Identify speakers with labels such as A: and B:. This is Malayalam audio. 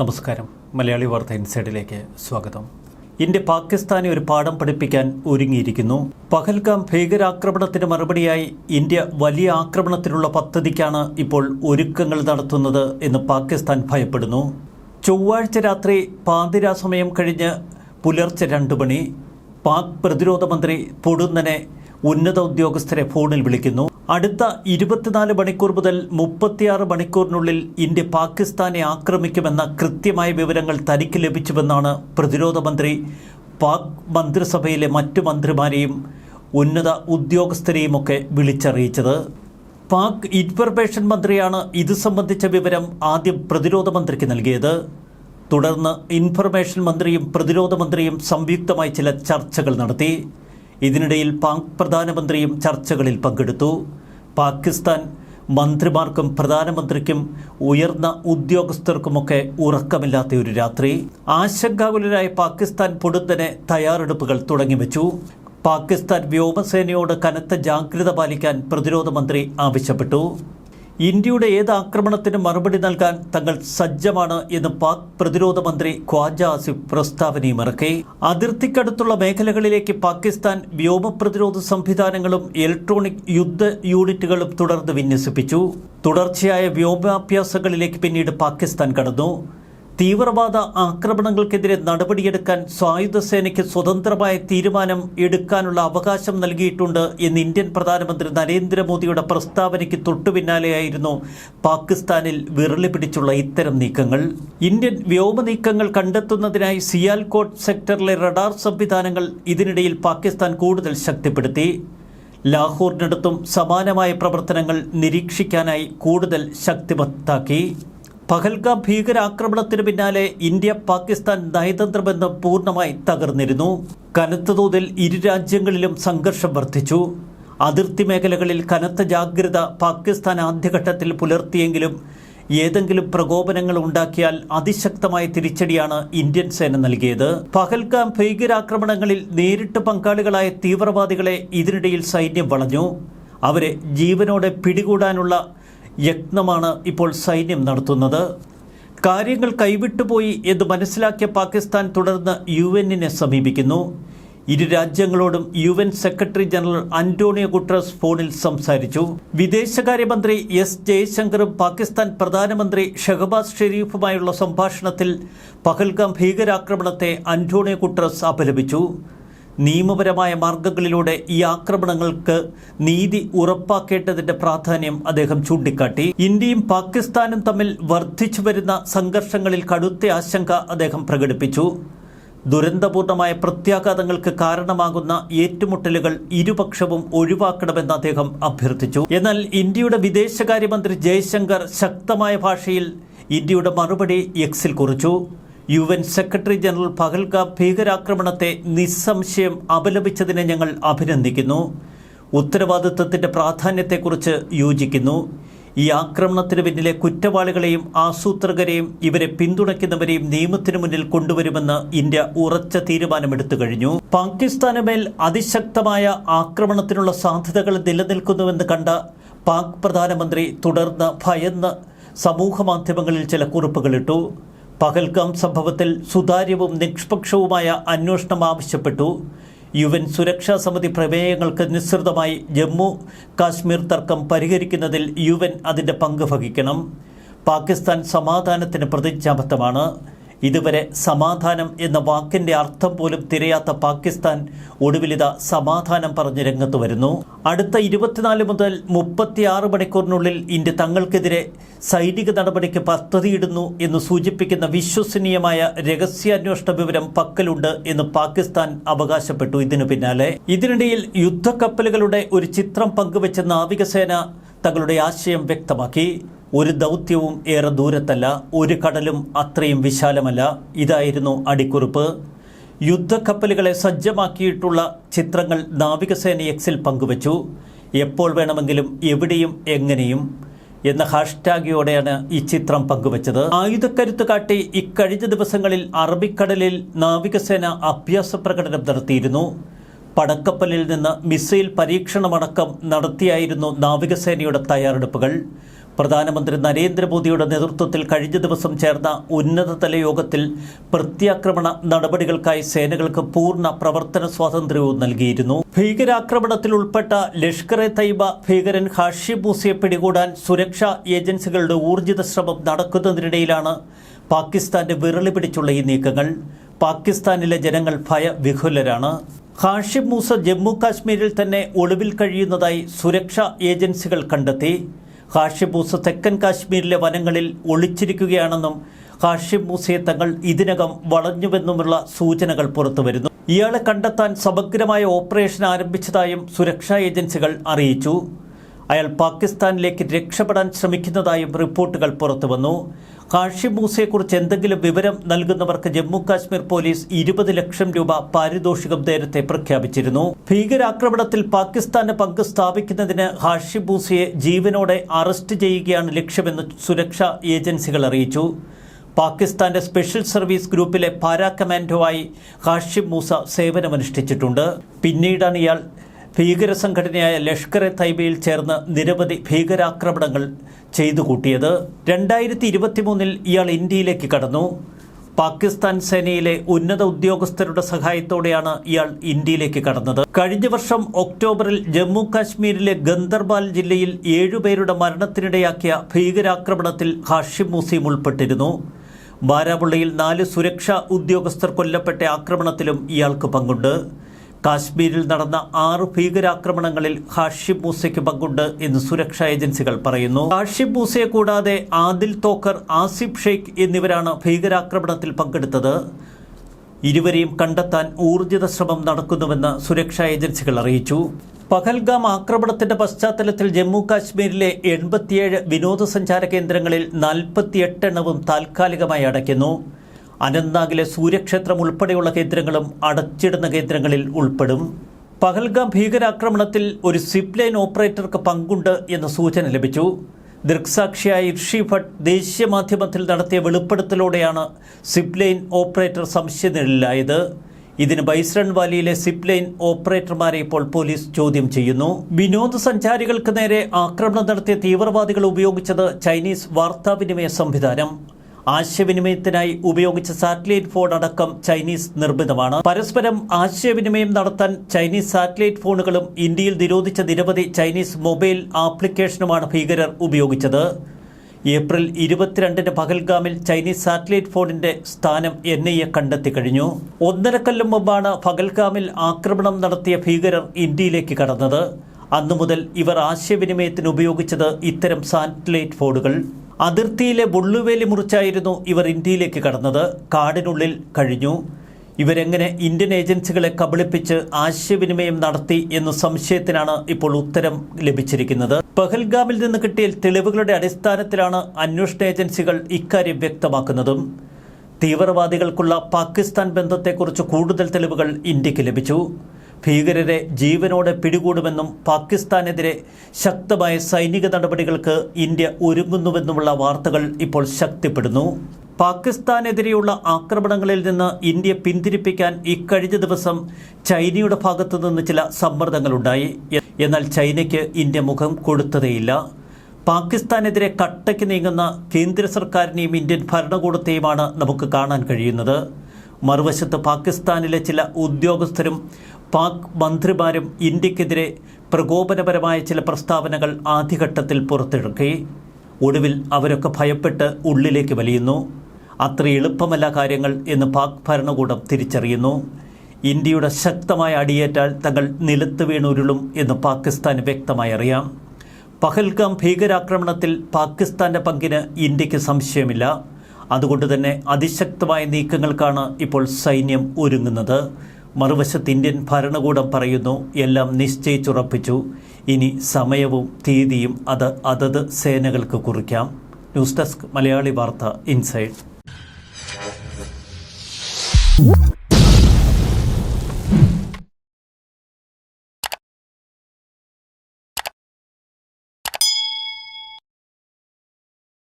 A: നമസ്കാരം. മലയാളി വാർത്ത ഇൻസൈഡിലേക്ക് സ്വാഗതം. ഇന്ത്യ പാകിസ്ഥാനെ ഒരു പാഠം പഠിപ്പിക്കാൻ ഒരുങ്ങിയിരിക്കുന്നു. പഹൽഗാം ഭീകരാക്രമണത്തിന് മറുപടിയായി ഇന്ത്യ വലിയ ആക്രമണത്തിനുള്ള പദ്ധതിക്കാണ് ഇപ്പോൾ ഒരുക്കങ്ങൾ നടത്തുന്നത് എന്ന് പാകിസ്ഥാൻ ഭയപ്പെടുന്നു. ചൊവ്വാഴ്ച രാത്രി പാതിരാ സമയം കഴിഞ്ഞ് പുലർച്ചെ രണ്ട് മണി പാക് പ്രതിരോധ മന്ത്രി പൊടുന്നനെ ഉന്നത ഉദ്യോഗസ്ഥരെ ഫോണിൽ വിളിക്കുന്നു. അടുത്ത ഇരുപത്തിനാല് മണിക്കൂർ മുതൽ മുപ്പത്തിയാറ് മണിക്കൂറിനുള്ളിൽ ഇന്ത്യ പാകിസ്ഥാനെ ആക്രമിക്കുമെന്ന കൃത്യമായ വിവരങ്ങൾ തനിക്ക് ലഭിച്ചുവെന്നാണ് പ്രതിരോധ മന്ത്രി പാക് മന്ത്രിസഭയിലെ മറ്റു മന്ത്രിമാരെയും ഉന്നത ഉദ്യോഗസ്ഥരെയുമൊക്കെ വിളിച്ചറിയിച്ചത്. പാക് ഇൻഫർമേഷൻ മന്ത്രിയാണ് ഇത് സംബന്ധിച്ച വിവരം ആദ്യം പ്രതിരോധ മന്ത്രിക്ക് നൽകിയത്. തുടർന്ന് ഇൻഫർമേഷൻ മന്ത്രിയും പ്രതിരോധ മന്ത്രിയും സംയുക്തമായി ചില ചർച്ചകൾ നടത്തി. ഇതിനിടയിൽ പാക് പ്രധാനമന്ത്രിയും ചർച്ചകളിൽ പങ്കെടുത്തു. പാകിസ്ഥാൻ മന്ത്രിമാർക്കും പ്രധാനമന്ത്രിക്കും ഉയർന്ന ഉദ്യോഗസ്ഥർക്കുമൊക്കെ ഉറക്കമില്ലാത്ത ഒരു രാത്രി. ആശങ്കാകുലരായ പാകിസ്ഥാൻ പൊടുന്നനെ തയ്യാറെടുപ്പുകൾ തുടങ്ങിവെച്ചു. പാകിസ്ഥാൻ വ്യോമസേനയോട് കനത്ത ജാഗ്രത പാലിക്കാൻ പ്രതിരോധ മന്ത്രി ആവശ്യപ്പെട്ടു. ഇന്ത്യയുടെ ഏത് ആക്രമണത്തിനും മറുപടി നൽകാൻ തങ്ങൾ സജ്ജമാണ് എന്ന് പാക് പ്രതിരോധ മന്ത്രി ഖ്വാജ ആസിഫ് പ്രസ്താവനയും ഇറക്കി. അതിർത്തിക്കടുത്തുള്ള മേഖലകളിലേക്ക് പാകിസ്ഥാൻ വ്യോമ പ്രതിരോധ സംവിധാനങ്ങളും ഇലക്ട്രോണിക് യുദ്ധ യൂണിറ്റുകളും തുടർന്ന് വിന്യസിപ്പിച്ചു. തുടർച്ചയായ വ്യോമാഭ്യാസങ്ങളിലേക്ക് പിന്നീട് പാകിസ്ഥാൻ കടന്നു. തീവ്രവാദ ആക്രമണങ്ങൾക്കെതിരെ നടപടിയെടുക്കാൻ സായുധ സേനയ്ക്ക് സ്വതന്ത്രമായ തീരുമാനം എടുക്കാനുള്ള അവകാശം നൽകിയിട്ടുണ്ട് എന്ന് ഇന്ത്യൻ പ്രധാനമന്ത്രി നരേന്ദ്രമോദിയുടെ പ്രസ്താവനയ്ക്ക് തൊട്ടുപിന്നാലെയായിരുന്നു പാകിസ്ഥാനിൽ വിരളി പിടിച്ചുള്ള ഇത്തരം നീക്കങ്ങൾ. ഇന്ത്യൻ വ്യോമ നീക്കങ്ങൾ കണ്ടെത്തുന്നതിനായി സിയാൽകോട്ട് സെക്ടറിലെ റഡാർ സംവിധാനങ്ങൾ ഇതിനിടയിൽ പാകിസ്ഥാൻ കൂടുതൽ ശക്തിപ്പെടുത്തി. ലാഹോറിനടുത്തും സമാനമായ പ്രവർത്തനങ്ങൾ നിരീക്ഷിക്കാനായി കൂടുതൽ ശക്തിമത്താക്കി. പഹൽഗാം ഭീകരാക്രമണത്തിന് പിന്നാലെ ഇന്ത്യ പാകിസ്ഥാൻ നയതന്ത്ര ബന്ധം പൂർണമായി തകർന്നിരുന്നു. കനത്ത തോതിൽ ഇരു രാജ്യങ്ങളിലും സംഘർഷം വർദ്ധിച്ചു. അതിർത്തി മേഖലകളിൽ കനത്ത ജാഗ്രത പാകിസ്ഥാൻ ആദ്യഘട്ടത്തിൽ പുലർത്തിയെങ്കിലും ഏതെങ്കിലും പ്രകോപനങ്ങൾ ഉണ്ടാക്കിയാൽ അതിശക്തമായ തിരിച്ചടിയാണ് ഇന്ത്യൻ സേന നൽകിയത്. പഹൽഗാം ഭീകരാക്രമണങ്ങളിൽ നേരിട്ട് പങ്കാളികളായ തീവ്രവാദികളെ ഇതിനിടയിൽ സൈന്യം വളഞ്ഞു. അവരെ ജീവനോടെ പിടികൂടാനുള്ള യത്നമാണ് ഇപ്പോൾ സൈന്യം നടത്തുന്നത്. കാര്യങ്ങൾ കൈവിട്ടുപോയി എന്ന് മനസ്സിലാക്കിയ പാകിസ്ഥാൻ തുടർന്ന് യു എന്നിനെ സമീപിക്കുന്നു. ഇരു രാജ്യങ്ങളോടും U N secretary general Antonio Guterres ഫോണിൽ സംസാരിച്ചു. വിദേശകാര്യമന്ത്രി എസ് ജയശങ്കറും പാകിസ്ഥാൻ പ്രധാനമന്ത്രി ഷഹബാസ് ഷെരീഫുമായുള്ള സംഭാഷണത്തിൽ പഹൽഗാം ഭീകരാക്രമണത്തെ അന്റോണിയോ ഗുട്രസ് അപലപിച്ചു. നിയമപരമായ മാർഗങ്ങളിലൂടെ ഈ ആക്രമണങ്ങൾക്ക് നീതി ഉറപ്പാക്കേണ്ടതിന്റെ പ്രാധാന്യം അദ്ദേഹം ചൂണ്ടിക്കാട്ടി. ഇന്ത്യയും പാകിസ്ഥാനും തമ്മിൽ വർദ്ധിച്ചു വരുന്ന സംഘർഷങ്ങളിൽ കടുത്ത ആശങ്ക അദ്ദേഹം പ്രകടിപ്പിച്ചു. ദുരന്തപൂർണമായ പ്രത്യാഘാതങ്ങൾക്ക് കാരണമാകുന്ന ഏറ്റുമുട്ടലുകൾ ഇരുപക്ഷവും ഒഴിവാക്കണമെന്ന് അദ്ദേഹം അഭ്യർത്ഥിച്ചു. എന്നാൽ ഇന്ത്യയുടെ വിദേശകാര്യമന്ത്രി ജയശങ്കർ ശക്തമായ ഭാഷയിൽ ഇന്ത്യയുടെ മറുപടി എക്സിൽ കുറിച്ചു. U N secretary general Pahalgam ഭീകരാക്രമണത്തെ നിസ്സംശയം അപലപിച്ചതിനെ ഞങ്ങൾ അഭിനന്ദിക്കുന്നു. ഉത്തരവാദിത്വത്തിന്റെ പ്രാധാന്യത്തെക്കുറിച്ച് യോജിക്കുന്നു. ഈ ആക്രമണത്തിന് പിന്നിലെ കുറ്റവാളികളെയും ആസൂത്രകരെയും ഇവരെ പിന്തുണയ്ക്കുന്നവരെയും നിയമത്തിനു മുന്നിൽ കൊണ്ടുവരുമെന്ന് ഇന്ത്യ ഉറച്ച തീരുമാനമെടുത്തു കഴിഞ്ഞു. പാകിസ്ഥാന് മേൽ അതിശക്തമായ ആക്രമണത്തിനുള്ള സാധ്യതകൾ നിലനിൽക്കുന്നുവെന്ന് കണ്ട പാക് പ്രധാനമന്ത്രി തുടർന്ന് ഭയന്ന് സമൂഹ മാധ്യമങ്ങളിൽ ചില കുറിപ്പുകളിട്ടു പഹൽഗാം സംഭവത്തിൽ സുതാര്യവും നിഷ്പക്ഷവുമായ അന്വേഷണം ആവശ്യപ്പെട്ടു. യു എൻ സുരക്ഷാ സമിതി പ്രമേയങ്ങൾക്ക് നിസ്സൃതമായി ജമ്മു കാശ്മീർ തർക്കം പരിഹരിക്കുന്നതിൽ യു എൻ അതിന്റെ പങ്ക് വഹിക്കണം. പാകിസ്ഥാൻ സമാധാനത്തിന് പ്രതിജ്ഞാബദ്ധമാണ്. ഇതുവരെ സമാധാനം എന്ന വാക്കിന്റെ അർത്ഥം പോലും തിരയാത്ത പാകിസ്ഥാൻ ഒടുവിലിത സമാധാനം പറഞ്ഞ് രംഗത്ത് വരുന്നു. അടുത്ത ഇരുപത്തിനാല് മുതൽ മുപ്പത്തിയാറ് മണിക്കൂറിനുള്ളിൽ ഇന്ത്യ തങ്ങൾക്കെതിരെ സൈനിക നടപടിക്ക് പദ്ധതിയിടുന്നു എന്ന് സൂചിപ്പിക്കുന്ന വിശ്വസനീയമായ രഹസ്യാന്വേഷണ വിവരം പക്കലുണ്ട് എന്ന് പാകിസ്ഥാൻ അവകാശപ്പെട്ടു ഇതിനു പിന്നാലെ. ഇതിനിടയിൽ യുദ്ധക്കപ്പലുകളുടെ ഒരു ചിത്രം പങ്കുവെച്ച നാവികസേന തങ്ങളുടെ ആശയം വ്യക്തമാക്കി. ഒരു ദൗത്യവും ഏറെ ദൂരത്തല്ല ഒരു കടലും അത്രയും വിശാലമല്ല. ഇതായിരുന്നു അടിക്കുറിപ്പ്. യുദ്ധക്കപ്പലുകളെ സജ്ജമാക്കിയിട്ടുള്ള ചിത്രങ്ങൾ നാവികസേന എക്സിൽ പങ്കുവച്ചു. എപ്പോൾ വേണമെങ്കിലും എവിടെയും എങ്ങനെയും എന്ന ഹാഷ്ടാഗിയോടെയാണ് ഈ ചിത്രം പങ്കുവച്ചത്. ആയുധക്കരുത്ത് കാട്ടി ഇക്കഴിഞ്ഞ ദിവസങ്ങളിൽ അറബിക്കടലിൽ നാവികസേന അഭ്യാസ പ്രകടനം നടത്തിയിരുന്നു. പടക്കപ്പലിൽ നിന്ന് മിസൈൽ പരീക്ഷണമടക്കം നടത്തിയായിരുന്നു നാവികസേനയുടെ തയ്യാറെടുപ്പുകൾ. പ്രധാനമന്ത്രി നരേന്ദ്രമോദിയുടെ നേതൃത്വത്തിൽ കഴിഞ്ഞ ദിവസം ചേർന്ന ഉന്നതതല യോഗത്തിൽ പ്രത്യാക്രമണ നടപടികൾക്കായി സേനകൾക്ക് പൂർണ പ്രവർത്തന സ്വാതന്ത്ര്യവും നൽകിയിരുന്നു. ഭീകരാക്രമണത്തിൽ ഉൾപ്പെട്ട ലഷ്കർ എ തൈബ ഭീകരൻ ഹാഷി മൂസയെ പിടികൂടാൻ സുരക്ഷാ ഏജൻസികളുടെ ഊർജിത ശ്രമം നടക്കുന്നതിനിടയിലാണ് പാകിസ്ഥാന്റെ വിരളി പിടിച്ചുള്ള ഈ നീക്കങ്ങൾ. പാകിസ്ഥാനിലെ ജനങ്ങൾ ഭയവിഹുലരാണ്. ഹാഷിം മൂസ ജമ്മു കാശ്മീരിൽ തന്നെ ഒളിവിൽ കഴിയുന്നതായി സുരക്ഷാ ഏജൻസികൾ കണ്ടെത്തി. ഹാഷിം മൂസ തെക്കൻ കാശ്മീരിലെ വനങ്ങളിൽ ഒളിച്ചിരിക്കുകയാണെന്നും ഹാഷിം തങ്ങൾ ഇതിനകം വളഞ്ഞുവെന്നുമുള്ള സൂചനകൾ പുറത്തുവരുന്നു ഇയാളെ കണ്ടെത്താൻ സമഗ്രമായ ഓപ്പറേഷൻ ആരംഭിച്ചതായും സുരക്ഷാ ഏജൻസികൾ അറിയിച്ചു. അയാൾ പാകിസ്ഥാനിലേക്ക് രക്ഷപ്പെടാൻ ശ്രമിക്കുന്നതായും റിപ്പോർട്ടുകൾ പുറത്തുവന്നു ഹാഷിം മൂസയെക്കുറിച്ച് എന്തെങ്കിലും വിവരം നൽകുന്നവർക്ക് ജമ്മു കാശ്മീർ പോലീസ് ഇരുപത് ലക്ഷം രൂപ പാരിതോഷികം നേരത്തെ പ്രഖ്യാപിച്ചിരുന്നു. ഭീകരാക്രമണത്തിൽ പാകിസ്ഥാന് പങ്ക് സ്ഥാപിക്കുന്നതിന് ഹാഷി മൂസയെ ജീവനോടെ അറസ്റ്റ് ചെയ്യുകയാണ് ലക്ഷ്യമെന്ന് സുരക്ഷാ ഏജൻസികൾ അറിയിച്ചു. പാകിസ്ഥാന്റെ സ്പെഷ്യൽ സർവീസ് ഗ്രൂപ്പിലെ പാരാ കമാൻഡോ ആയി ഹാഷിം മൂസ സേവനമനുഷ്ഠിച്ചിട്ടുണ്ട്. പിന്നീടാണ് ഇയാൾ ഭീകര സംഘടനയായ ലഷ്കർ എ തൈബയിൽ ചേർന്ന് നിരവധി ഭീകരാക്രമണങ്ങൾ ചെയ്തു കൂട്ടിയത്. രണ്ടായിരത്തി ഇരുപത്തിമൂന്നിൽ ഇയാൾ ഇന്ത്യയിലേക്ക് കടന്നു. പാകിസ്ഥാൻ സേനയിലെ ഉന്നത ഉദ്യോഗസ്ഥരുടെ സഹായത്തോടെയാണ് ഇയാൾ ഇന്ത്യയിലേക്ക് കടന്നത്. കഴിഞ്ഞ വർഷം ഒക്ടോബറിൽ ജമ്മു കാശ്മീരിലെ ഗന്ദർബാൽ ജില്ലയിൽ ഏഴുപേരുടെ മരണത്തിനിടയാക്കിയ ഭീകരാക്രമണത്തിൽ ഹാഷിം മുസീം ഉൾപ്പെട്ടിരുന്നു. ബാരാമുള്ളയിൽ നാല് സുരക്ഷാ ഉദ്യോഗസ്ഥർ കൊല്ലപ്പെട്ട ആക്രമണത്തിലും ഇയാൾക്ക് പങ്കുണ്ട്. കാശ്മീരിൽ നടന്ന ആറ് ഭീകരാക്രമണങ്ങളിൽ ഹാഷിം മൂസയ്ക്ക് പങ്കുണ്ട് എന്ന് സുരക്ഷാ ഏജൻസികൾ പറയുന്നു. ഹാഷിം മൂസയെ കൂടാതെ ആദിൽ തോക്കർ ആസിഫ് ഷെയ്ഖ് എന്നിവരാണ് ഭീകരാക്രമണത്തിൽ പങ്കെടുത്തത്. ഇരുവരെയും കണ്ടെത്താൻ ഊർജിത ശ്രമം നടക്കുന്നുവെന്ന് സുരക്ഷാ ഏജൻസികൾ അറിയിച്ചു. പഹൽഗാം ആക്രമണത്തിന്റെ പശ്ചാത്തലത്തിൽ ജമ്മു കാശ്മീരിലെ എൺപത്തിയേഴ് വിനോദസഞ്ചാര കേന്ദ്രങ്ങളിൽ നാൽപ്പത്തിയെട്ടെണ്ണവും താൽക്കാലികമായി അടയ്ക്കുന്നു. അനന്ത്നാഗിലെ സൂര്യക്ഷേത്രം ഉൾപ്പെടെയുള്ള കേന്ദ്രങ്ങളും അടച്ചിടുന്ന കേന്ദ്രങ്ങളിൽ ഉൾപ്പെടും. പഹൽഗാം ഭീകരാക്രമണത്തിൽ ഒരു സിപ്ലൈൻ ലൈൻ ഓപ്പറേറ്റർക്ക് പങ്കുണ്ട് എന്ന സൂചന ലഭിച്ചു. ദൃക്സാക്ഷിയായ ഇർഷി ഭട്ട് ദേശീയ മാധ്യമത്തിൽ നടത്തിയ വെളിപ്പെടുത്തലോടെയാണ് സിപ്ലൈൻ ലൈൻ ഓപ്പറേറ്റർ സംശയനിഴലിലായത്. ഇതിന് ബൈസ്രൺ വാലിയിലെ സിപ് ലൈൻ ഓപ്പറേറ്റർമാരെ ഇപ്പോൾ പോലീസ് ചോദ്യം ചെയ്യുന്നു. വിനോദസഞ്ചാരികൾക്ക് നേരെ ആക്രമണം നടത്തിയ തീവ്രവാദികൾ ഉപയോഗിച്ചത് ചൈനീസ് വാർത്താവിനിമയ സംവിധാനം. ആശയവിനിമയത്തിനായി ഉപയോഗിച്ച സാറ്റലൈറ്റ് ഫോൺ അടക്കം ചൈനീസ് നിർമ്മിതമാണ്. പരസ്പരം ആശയവിനിമയം നടത്താൻ ചൈനീസ് സാറ്റലൈറ്റ് ഫോണുകളും ഇന്ത്യയിൽ നിരോധിച്ച നിരവധി ചൈനീസ് മൊബൈൽ ആപ്ലിക്കേഷനുമാണ് ഭീകരർ ഉപയോഗിച്ചത്. ഏപ്രിൽ ഇരുപത്തിരണ്ടിന് പഹൽഗാമിൽ ചൈനീസ് സാറ്റലൈറ്റ് ഫോണിന്റെ സ്ഥാനം എൻ ഐ എ കണ്ടെത്തി കഴിഞ്ഞു. ഒന്നരക്കൊല്ലം മുമ്പാണ് പഹൽഗാമിൽ ആക്രമണം നടത്തിയ ഭീകരർ ഇന്ത്യയിലേക്ക് കടന്നത്. അന്നു മുതൽ ഇവർ ആശയവിനിമയത്തിന് ഉപയോഗിച്ചത് ഇത്തരം സാറ്റലൈറ്റ് ഫോണുകൾ. അതിർത്തിയിലെ ബുള്ളുവേലി മുറിച്ചായിരുന്നു ഇവർ ഇന്ത്യയിലേക്ക് കടന്നത്. കാടിനുള്ളിൽ കഴിഞ്ഞു. ഇവരെങ്ങനെ ഇന്ത്യൻ ഏജൻസികളെ കബളിപ്പിച്ച് ആശയവിനിമയം നടത്തി എന്ന സംശയത്തിനാണ് ഇപ്പോൾ ഉത്തരം ലഭിച്ചിരിക്കുന്നത്. പഹൽഗാമിൽ നിന്ന് കിട്ടിയ തെളിവുകളുടെ അടിസ്ഥാനത്തിലാണ് അന്വേഷണ ഏജൻസികൾ ഇക്കാര്യം വ്യക്തമാക്കുന്നതും. തീവ്രവാദികൾക്കുള്ള പാകിസ്ഥാൻ ബന്ധത്തെക്കുറിച്ച് കൂടുതൽ തെളിവുകൾ ഇന്ത്യയ്ക്ക് ലഭിച്ചു. ഭീകരരെ ജീവനോടെ പിടികൂടുമെന്നും പാകിസ്ഥാനെതിരെ ശക്തമായ സൈനിക നടപടികൾക്ക് ഇന്ത്യ ഒരുങ്ങുന്നുവെന്നുമുള്ള വാർത്തകൾ ഇപ്പോൾ ശക്തിപ്പെടുന്നു. പാകിസ്ഥാനെതിരെയുള്ള ആക്രമണങ്ങളിൽ നിന്ന് ഇന്ത്യ പിന്തിരിപ്പിക്കാൻ ഇക്കഴിഞ്ഞ ദിവസം ചൈനയുടെ ഭാഗത്തു നിന്ന് ചില സമ്മർദ്ദങ്ങളുണ്ടായി. എന്നാൽ ചൈനയ്ക്ക് ഇന്ത്യ മുഖം കൊടുത്തതേയില്ല പാകിസ്ഥാനെതിരെ കട്ടയ്ക്ക് നീങ്ങുന്ന കേന്ദ്ര സർക്കാരിനെയും ഇന്ത്യൻ ഭരണകൂടത്തെയുമാണ് നമുക്ക് കാണാൻ കഴിയുന്നത്. മറുവശത്ത് പാകിസ്ഥാനിലെ ചില ഉദ്യോഗസ്ഥരും പാക് മന്ത്രിമാരും ഇന്ത്യക്കെതിരെ പ്രകോപനപരമായ ചില പ്രസ്താവനകൾ ആദ്യഘട്ടത്തിൽ പുറത്തിറക്കി ഒടുവിൽ അവരൊക്കെ ഭയപ്പെട്ട് ഉള്ളിലേക്ക് വലിയുന്നു. അത്ര എളുപ്പമല്ല കാര്യങ്ങൾ എന്ന് പാക് ഭരണകൂടം തിരിച്ചറിയുന്നു. ഇന്ത്യയുടെ ശക്തമായ അടിയേറ്റാൽ തങ്ങൾ നിലത്ത് വീണുരുളും എന്ന് പാകിസ്ഥാൻ വ്യക്തമായി അറിയാം. പഹൽഗാം ഭീകരാക്രമണത്തിൽ പാകിസ്ഥാന്റെ പങ്കിന് ഇന്ത്യയ്ക്ക് സംശയമില്ല. അതുകൊണ്ട് തന്നെ അതിശക്തമായ നീക്കങ്ങൾക്കാണ് ഇപ്പോൾ സൈന്യം ഒരുങ്ങുന്നത്. മറുവശത്ത് ഇന്ത്യൻ ഭരണകൂടം പറയുന്നു എല്ലാം നിശ്ചയിച്ചുറപ്പിച്ചു. ഇനി സമയവും തീയതിയും അത് അതത് സേനകൾക്ക് കുറിക്കാം. News desk Malayali Vartha inside.